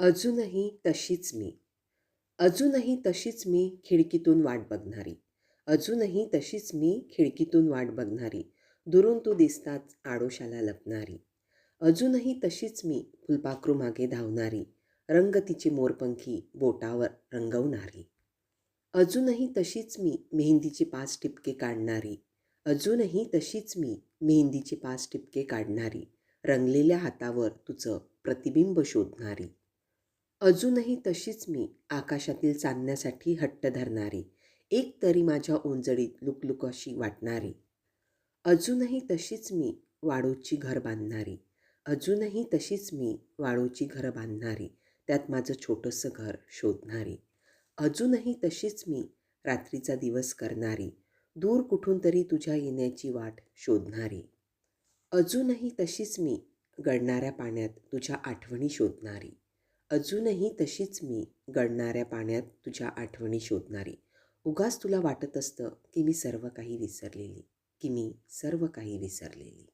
अजूनही तशीच मी. अजूनही तशीच मी खिडकीतून वाट बघणारी. अजूनही तशीच मी खिडकीतून वाट बघणारी. दुरून तू दिसताच आडोशाला लपणारी. अजूनही तशीच मी फुलपाखरू मागे धावणारी. रंग तिची मोरपंखी बोटावर रंगवणारी. अजूनही तशीच मी मेहंदीचे पाच टिपके काढणारी. अजूनही तशीच मी मेहंदीचे पाच टिपके काढणारी. रंगलेल्या हातावर तुझं प्रतिबिंब शोधणारी. अजूनही तशीच मी आकाशातील चांदण्यासाठी हट्ट धरणारी एक तरी माझ्या ओंजळीत लुकलुकाशी वाटणारी. अजूनही तशीच मी वाळूची घर बांधणारी अजूनही तशीच मी वाळूची घरं बांधणारी त्यात माझं छोटंसं घर शोधणारी. अजूनही तशीच मी रात्रीचा दिवस करणारी दूर कुठून तरी तुझ्या येण्याची वाट शोधणारी. अजूनही तशीच मी गळणाऱ्या पाण्यात तुझ्या आठवणी शोधणारी. अजूनही तशीच मी गळणाऱ्या पाण्यात तुझ्या आठवणी शोधणारी. उगाच तुला वाटत असतं की मी सर्व काही विसरलेली की मी सर्व काही विसरलेली.